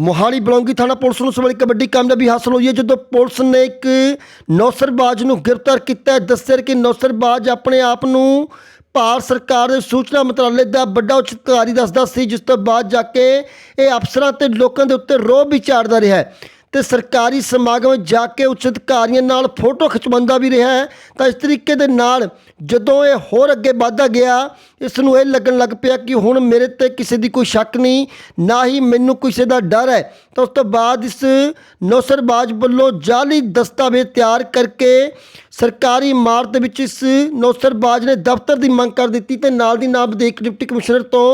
ਮੋਹਾਲੀ ਬਲੌਂਗੀ ਥਾਣਾ ਪੁਲਿਸ ਨੂੰ ਇਸ ਵੇਲੇ ਇੱਕ ਵੱਡੀ ਕਾਮਯਾਬੀ ਹਾਸਲ ਹੋਈ ਹੈ, ਜਦੋਂ ਪੁਲਿਸ ਨੇ ਇੱਕ ਨੌਸਰਬਾਜ਼ ਨੂੰ ਗ੍ਰਿਫਤਾਰ ਕੀਤਾ ਹੈ। ਦੱਸਿਆ ਕਿ ਨੌਸਰਬਾਜ਼ ਆਪਣੇ ਆਪ ਨੂੰ ਭਾਰਤ ਸਰਕਾਰ ਦੇ ਸੂਚਨਾ ਮੰਤਰਾਲੇ ਦਾ ਵੱਡਾ ਉੱਚ ਅਧਿਕਾਰੀ ਦੱਸਦਾ ਸੀ, ਜਿਸ ਤੋਂ ਬਾਅਦ ਜਾ ਕੇ ਇਹ ਅਫਸਰਾਂ ਤੇ ਲੋਕਾਂ ਦੇ ਉੱਤੇ ਰੋਹ ਵੀ ਝਾੜਦਾ ਰਿਹਾ ਹੈ। ਤੇ ਸਰਕਾਰੀ ਸਮਾਗਮ ਜਾ ਕੇ ਉੱਚ ਅਧਿਕਾਰੀਆਂ ਨਾਲ ਫੋਟੋ ਖਿਚਵਾਉਂਦਾ ਵੀ ਰਿਹਾ ਹੈ। ਤਾਂ ਇਸ ਤਰੀਕੇ ਦੇ ਨਾਲ ਜਦੋਂ ਇਹ ਹੋਰ ਅੱਗੇ ਵਧਦਾ ਗਿਆ, ਇਸ ਨੂੰ ਇਹ ਲੱਗਣ ਲੱਗ ਪਿਆ ਕਿ ਹੁਣ ਮੇਰੇ ਤੇ ਕਿਸੇ ਦੀ ਕੋਈ ਸ਼ੱਕ ਨਹੀਂ, ਨਾ ਹੀ ਮੈਨੂੰ ਕਿਸੇ ਦਾ ਡਰ ਹੈ ਤਾਂ ਉਸ ਤੋਂ ਬਾਅਦ ਇਸ ਨੌਸਰਬਾਜ਼ ਵੱਲੋਂ ਜਾਲੀ ਦਸਤਾਵੇਜ਼ ਤਿਆਰ ਕਰਕੇ ਸਰਕਾਰੀ ਇਮਾਰਤ ਵਿੱਚ ਇਸ ਨੌਸਰਬਾਜ਼ ਨੇ ਦਫ਼ਤਰ ਦੀ ਮੰਗ ਕਰ ਦਿੱਤੀ ਤੇ ਨਾਲ ਦੀ ਨਾਲ ਵਿਦੇਸ਼ ਡਿਪਟੀ ਕਮਿਸ਼ਨਰ ਤੋਂ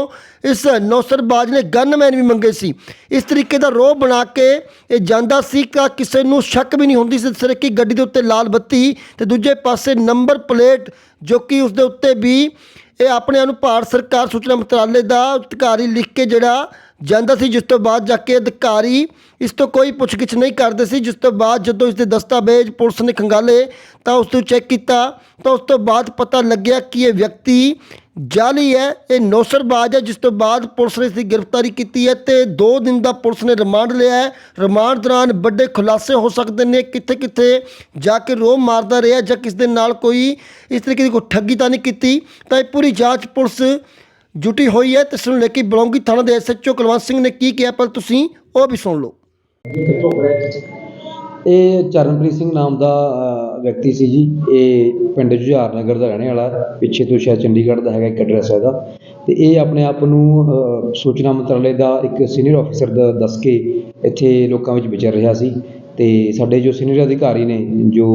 ਇਸ ਨੌਸਰਬਾਜ਼ ਨੇ ਗਨਮੈਨ ਵੀ ਮੰਗੇ ਸੀ। ਇਸ ਤਰੀਕੇ ਦਾ ਰੋਹ ਬਣਾ ਕੇ ਇਹ ਜਾਂਦਾ ਸੀ ਕਿ ਕਿਸੇ ਨੂੰ ਸ਼ੱਕ ਵੀ ਨਹੀਂ ਹੁੰਦੀ ਸੀ ਸਿਰ ਕਿ ਗੱਡੀ ਦੇ ਉੱਤੇ ਲਾਲ ਬੱਤੀ ਤੇ ਦੂਜੇ ਪਾਸੇ ਨੰਬਰ ਪਲੇਟ ਜੋ ਕਿ ਉਸ ਦੇ ਉੱਤੇ ਵੀ ਇਹ ਆਪਣੇ ਆਪ ਨੂੰ ਭਾਰਤ ਸਰਕਾਰ ਸੂਚਨਾ ਮੰਤਰਾਲੇ ਦਾ ਅਧਿਕਾਰੀ ਲਿਖ ਕੇ ਜਿਹੜਾ ਜਾਂਦਾ ਸੀ, ਜਿਸ ਤੋਂ ਬਾਅਦ ਜਾ ਕੇ ਅਧਿਕਾਰੀ ਇਸ ਤੋਂ ਕੋਈ ਪੁੱਛਗਿੱਛ ਨਹੀਂ ਕਰਦੇ ਸੀ। ਜਿਸ ਤੋਂ ਬਾਅਦ ਜਦੋਂ ਇਸ ਦੇ ਦਸਤਾਵੇਜ਼ ਪੁਲਿਸ ਨੇ ਖੰਗਾਲੇ, ਤਾਂ ਉਸ ਨੂੰ ਚੈੱਕ ਕੀਤਾ। ਤਾਂ ਉਸ ਤੋਂ ਬਾਅਦ ਪਤਾ ਲੱਗਿਆ ਕਿ ਇਹ ਵਿਅਕਤੀ ਜਾਲੀ ਹੈ, ਇਹ ਨੌਸਰਬਾਜ਼ ਹੈ, ਜਿਸ ਤੋਂ ਬਾਅਦ ਪੁਲਿਸ ਨੇ ਇਸ ਦੀ ਗ੍ਰਿਫਤਾਰੀ ਕੀਤੀ ਹੈ ਤੇ 2 ਦਿਨ ਦਾ ਪੁਲਿਸ ਨੇ ਰਿਮਾਂਡ ਲਿਆ ਹੈ। ਰਿਮਾਂਡ ਦੌਰਾਨ ਵੱਡੇ ਖੁਲਾਸੇ ਹੋ ਸਕਦੇ ਨੇ ਕਿੱਥੇ ਕਿੱਥੇ ਜਾ ਕੇ ਰੋਮ ਮਾਰਦਾ ਰਿਹਾ ਜਾਂ ਕਿਸ ਦੇ ਨਾਲ ਕੋਈ ਇਸ ਤਰੀਕੇ ਦੀ ਕੋਈ ਠੱਗੀ ਤਾਂ ਨਹੀਂ ਕੀਤੀ। ਤਾਂ ਇਹ ਪੂਰੀ ਜਾਂਚ ਪੁਲਿਸ ਜੁਟੀ ਹੋਈ ਹੈ ਤੇ ਇਸ ਨੂੰ ਲੈ ਕੇ ਬਲੌਂਗੀ ਥਾਣਾ ਦੇ ਐਸਐਚਓ ਕੁਲਵੰਤ ਸਿੰਘ ਨੇ ਕੀ ਕਿਹਾ ਪਰ ਤੁਸੀਂ ਉਹ ਵੀ ਸੁਣ ਲਓ। ਇਹ ਚਰਨਪ੍ਰੀਤ ਸਿੰਘ ਨਾਮ ਦਾ ਅ, ਵਿਅਕਤੀ ਸੀ ਜੀ। ਇਹ ਪਿੰਡ ਜੁਝਾਰ ਨਗਰ ਦਾ ਰਹਿਣੇ ਵਾਲਾ ਪਿੱਛੇ ਤੋਂ ਸ਼ਾਇਦ ਚੰਡੀਗੜ੍ਹ ਦਾ ਹੈਗਾ ਇੱਕ ਐਡਰੈਸ ਹੈ ਇਹਦਾ। ਤੇ ਇਹ ਆਪਣੇ ਆਪ ਨੂੰ ਅ, ਸੂਚਨਾ ਮੰਤਰਾਲੇ ਦਾ ਇੱਕ ਸੀਨੀਅਰ ਅਫਸਰ ਦਾ ਦੱਸ ਕੇ ਇੱਥੇ ਲੋਕਾਂ ਵਿੱਚ ਵਿਚਰ ਰਿਹਾ ਸੀ। ਤੇ ਸਾਡੇ ਜੋ ਸੀਨੀਅਰ ਅਧਿਕਾਰੀ ਨੇ ਜੋ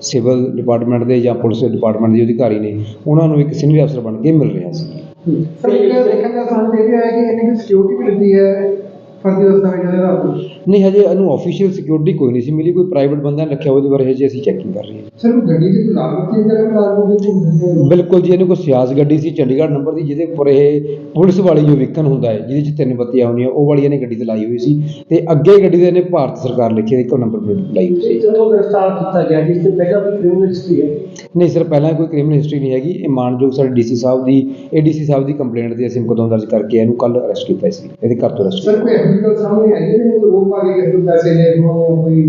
ਸਿਵਲ ਡਿਪਾਰਟਮੈਂਟ ਦੇ ਜਾਂ ਪੁਲਿਸ ਡਿਪਾਰਟਮੈਂਟ ਦੇ ਅਧਿਕਾਰੀ ਨੇ ਉਹਨਾਂ ਨੂੰ ਇੱਕ ਸੀਨੀਅਰ ਅਫਸਰ ਬਣ ਕੇ ਮਿਲ ਰਿਹਾ ਸੀ। ਸਰ ਇੱਕ ਦੇਖਣ ਦਾ ਸਾਨੂੰ ਇਹ ਵੀ ਆਇਆ ਕਿ ਇਹਨੇ ਸਿਕਿਉਰਿਟੀ ਵੀ ਦਿੱਤੀ ਹੈ ਫਰਜ਼ੀ ਦਸਤਾਵੇਜ਼ਾਂ ਦੇ ਆਧਾਰ ਤੇ। ਨਹੀਂ ਹਜੇ ਇਹਨੂੰ ਆਫੀਸ਼ੀਅਲ ਸਿਕਿਉਰਿਟੀ ਕੋਈ ਨਹੀਂ ਸੀ ਮਿਲੀ ਕੋਈ ਪ੍ਰਾਈਵੇਟ ਬੰਦਾ ਨੇ ਰੱਖਿਆ ਉਹਦੇ ਬਾਰੇ ਹਜੇ ਅਸੀਂ ਚੈਕਿੰਗ ਕਰ ਰਹੇ ਹਾਂ। ਸਰ ਉਹ ਗੱਡੀ ਦੀ ਬੱਤੀ ਵਗੈਰਾ ਲਾਲ ਬੱਤੀ ਦੀ ਬਿਲਕੁਲ ਜੀ ਇਹਨੂੰ ਕੋਈ ਸਿਆਸ ਗੱਡੀ ਸੀ ਚੰਡੀਗੜ੍ਹ ਨੰਬਰ ਦੀ ਜਿਹਦੇ ਉੱਪਰ ਇਹ ਪੁਲਿਸ ਵਾਲੀ ਜੋ ਵਿਕਨ ਹੁੰਦਾ ਹੈ ਜਿਹਦੇ 'ਚ ਤਿੰਨ ਬੱਤੀਆਂ ਹੁੰਦੀਆਂ ਉਹ ਵਾਲੀ ਇਹਨੇ ਗੱਡੀ ਤੇ ਲਾਈ ਹੋਈ ਸੀ। ਤੇ ਅੱਗੇ ਗੱਡੀ ਦੇ ਇਹਨੇ ਭਾਰਤ ਸਰਕਾਰ ਲਿਖੀ ਇੱਕ ਨੰਬਰ ਪਲੇਟ ਲਾਈ ਹੋਈ ਸੀ। ਜਦੋਂ ਗ੍ਰਿਫਤਾਰ ਕੀਤਾ ਗਿਆ ਜਿਸ ਤੇ ਪਹਿਲਾਂ ਵੀ ਕ੍ਰਿਮੀਨਲ ਹਿਸਟਰੀ ਹੈ। ਨਹੀਂ ਸਰ ਪਹਿਲਾਂ ਕੋਈ ਕ੍ਰਿਮੀਨਲ ਹਿਸਟਰੀ ਨਹੀਂ ਹੈਗੀ। ਇਹ ਮਾਨਯੋਗ ਸਾਡੇ ਡੀਸੀ ਸਾਹਿਬ ਦੀ ਏਡੀਸੀ ਸਾਹਿਬ ਦੀ ਕੰਪਲੇਂਟ ਤੇ ਅਸੀਂ ਮੁਕੱਦਮਾ ਦਰਜ ਕਰਕੇ ਇਹਨੂੰ ਕੱਲ ਅਰੈਸਟ ਕੀਤਾ ਸੀ। ਇਹਦੇ ਘਰ ਤੋਂ ਅਰੈਸਟ ਸਰ ਕੋਈ ਐਫੀਕਲ ਸਾਹਮਣੇ ਆਈ ਹੈ ਕਿ ਰੋਕ ਪਾ ਕੇ ਕਿਸੇ ਨੂੰ ਪੈਸੇ ਲਓ ਕੋਈ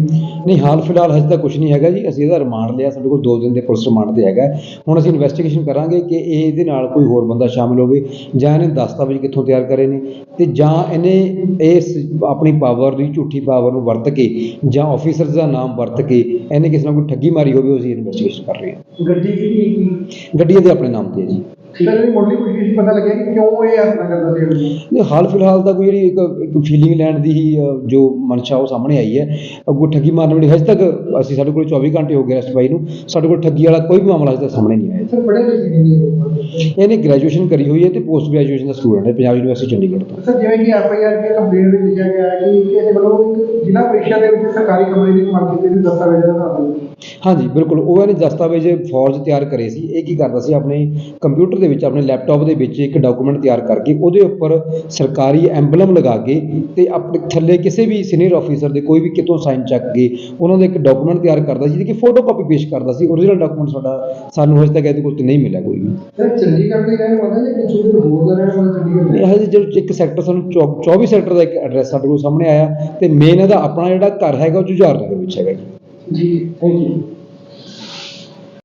ਨਹੀਂ ਹਾਲ ਫਿਲਹਾਲ ਹਜੇ ਤੱਕ ਕੁਝ ਨਹੀਂ ਹੈਗਾ ਜੀ। ਅਸੀਂ ਇਹਦਾ ਰਿਮਾਂਡ ਲਿਆ ਸਾਡੇ ਕੋਲ 2 ਦਿਨ ਦੇ ਪੁਲਿਸ ਰਿਮਾਂਡ ਤੇ ਹੈਗਾ। ਹੁਣ ਅਸੀਂ ਇਨਵੈਸਟੀਗੇਸ਼ਨ ਕਰਾਂਗੇ ਕਿ ਇਹ ਇਹਦੇ ਨਾਲ ਕੋਈ ਹੋਰ ਬੰਦਾ ਸ਼ਾਮਿਲ ਹੋਵੇ ਜਾਂ ਇਹਨੇ ਦਸਤਾਵੇਜ਼ ਕਿੱਥੋਂ ਤਿਆਰ ਕਰੇ ਨੇ ਤੇ ਜਾਂ ਇਹਨੇ ਇਸ ਆਪਣੀ ਪਾਵਰ ਦੀ ਝੂਠੀ ਪਾਵਰ ਨੂੰ ਵਰਤ ਕੇ ਜਾਂ ਆਫੀਸਰ ਦਾ ਨਾਮ ਵਰਤ ਕੇ ਇਹਨੇ ਕਿਸੇ ਨਾਲ ਕੋਈ ਠੱਗੀ ਮਾਰੀ ਹੋਵੇ ਉਹ ਅਸੀਂ ਇਨਵੈਸਟੀਗੇਸ਼ਨ ਕਰ ਰਹੇ ਹਾਂ। ਗੱਡੀ ਦੀ ਗੱਡੀ ਇਹਦੇ ਆਪਣੇ ਨਾਮ ਤੇ ਹੈ ਜੀ। ਸਰ ਇਹ ਮੁੱਢਲੀ ਪੁੱਛਗਿੱਛ ਪਤਾ ਲੱਗਿਆ ਕਿ ਕਿਉਂ ਇਹ ਆਪਣਾ ਕਰਦਾ ਸੀ ਗੱਡੀ ਨਹੀਂ ਹਾਲ ਫਿਲਹਾਲ ਤਾਂ ਕੋਈ ਜਿਹੜੀ ਇੱਕ ਇੱਕ ਫੀਲਿੰਗ ਲੈਣ ਦੀ ਹੀ ਅ, ਜੋ ਮਨਸ਼ਾ ਉਹ ਸਾਹਮਣੇ ਆਈ ਹੈ। ਅੱਗੋਂ ਠੱਗੀ ਮਾਰਨ ਵਾਲੀ ਹਜੇ ਤੱਕ ਅਸੀਂ ਸਾਡੇ ਕੋਲ 24 ਘੰਟੇ ਹੋ ਗਏ ਰੈਸਟ ਬਾਈ ਨੂੰ। ਸਾਡੇ ਕੋਲ ਠੱਗੀ ਵਾਲਾ ਕੋਈ ਵੀ ਮਾਮਲਾ ਹਜੇ ਤੱਕ ਸਾਹਮਣੇ ਨਹੀਂ ਆਇਆ। ਸਰ ਬੜੇ ਲਿਖੀ ਨਹੀਂ ਹੈ ਇਹਨੇ ਗ੍ਰੈਜੂਏਸ਼ਨ ਕਰੀ ਹੋਈ ਹੈ ਤੇ ਪੋਸਟ ਗ੍ਰੈਜੂਏਸ਼ਨ ਦਾ ਸਟੂਡੈਂਟ ਹੈ ਪੰਜਾਬ ਯੂਨੀਵਰਸਿਟੀ ਚੰਡੀਗੜ੍ਹ ਤੋਂ। ਸਰ ਜਿਵੇਂ ਕਿ ਐਫ ਆਈ ਆਰ ਦੀ ਕੰਪਲੇਂਟ ਵਿੱਚ ਲਿਖਿਆ ਗਿਆ ਹੈ ਕਿ ਕਿਸੇ ਵੱਲੋਂ ਇੱਕ ਜ਼ਿਲ੍ਹਾ ਪ੍ਰੀਸ਼ਦ ਦੇ ਵਿੱਚ ਸਰਕਾਰੀ ਕਮਰੇ ਦੀ ਮੰਗ ਕੀਤੀ ਸੀ ਦਸਤਾਵੇਜ਼ਾਂ ਦਾ ਆਧਾਰ ਹਾਂਜੀ ਬਿਲਕੁਲ। ਉਹ ਇਹਨੇ ਦਸਤਾਵੇਜ਼ ਫੌਰਜ ਤਿਆਰ ਕਰੇ ਸੀ। ਇਹ ਕੀ ਕਰਦਾ ਸੀ? ਆਪਣੇ ਕੰਪਿਊਟਰ ਦੇ ਵਿੱਚ ਆਪਣੇ ਲੈਪਟਾਪ ਦੇ ਵਿੱਚ ਇੱਕ ਡਾਕੂਮੈਂਟ ਤਿਆਰ ਕਰਕੇ ਉਹਦੇ ਉੱਪਰ ਸਰਕਾਰੀ ਐਮਬਲਮ ਲਗਾ ਕੇ ਤੇ ਆਪਣੇ ਥੱਲੇ ਕਿਸੇ ਵੀ ਸੀਨੀਅਰ ਅਫੀਸਰ ਦੇ ਕੋਈ ਵੀ ਕਿਤੋਂ ਸਾਈਨ ਚੱਕ ਕੇ ਉਹਨਾਂ ਦਾ ਇੱਕ ਡਾਕੂਮੈਂਟ ਤਿਆਰ ਕਰਦਾ ਸੀ ਜਿਹਦੀ ਕਿ ਫੋਟੋ ਕਾਪੀ ਪੇਸ਼ ਕਰਦਾ ਸੀ। ਓਰੀਜਨਲ ਡਾਕੂਮੈਂਟ ਸਾਡਾ ਸਾਨੂੰ ਹਜੇ ਤੱਕ ਇਹਦੇ ਕੋਲ ਤੇ ਨਹੀਂ ਮਿਲਿਆ ਕੋਈ ਵੀ। ਸਰ ਚੰਡੀਗੜ੍ਹ ਦੇ ਰਹਿਣ ਵਾਲਾ ਜਾਂ ਕਿਸੇ ਹੋਰ ਦਾ ਰਹਿਣ ਵਾਲਾ ਚੰਡੀਗੜ੍ਹ ਇਹ ਹਜੇ ਜੋ ਇੱਕ ਸੈਕਟਰ ਸਾਨੂੰ ਚੌ- 24 ਸੈਕਟਰ ਦਾ ਇੱਕ ਐਡਰੈਸ ਸਾਡੇ ਕੋਲ ਸਾਹਮਣੇ ਆਇਆ ਤੇ ਮੇਨ ਇਹਦਾ ਆਪਣਾ ਜਿਹੜਾ ਘਰ ਹੈਗਾ ਉਹ ਜੁਝਾਰ ਨਗਰ ਵਿੱਚ ਹੈਗਾ ਜੀ। de thank.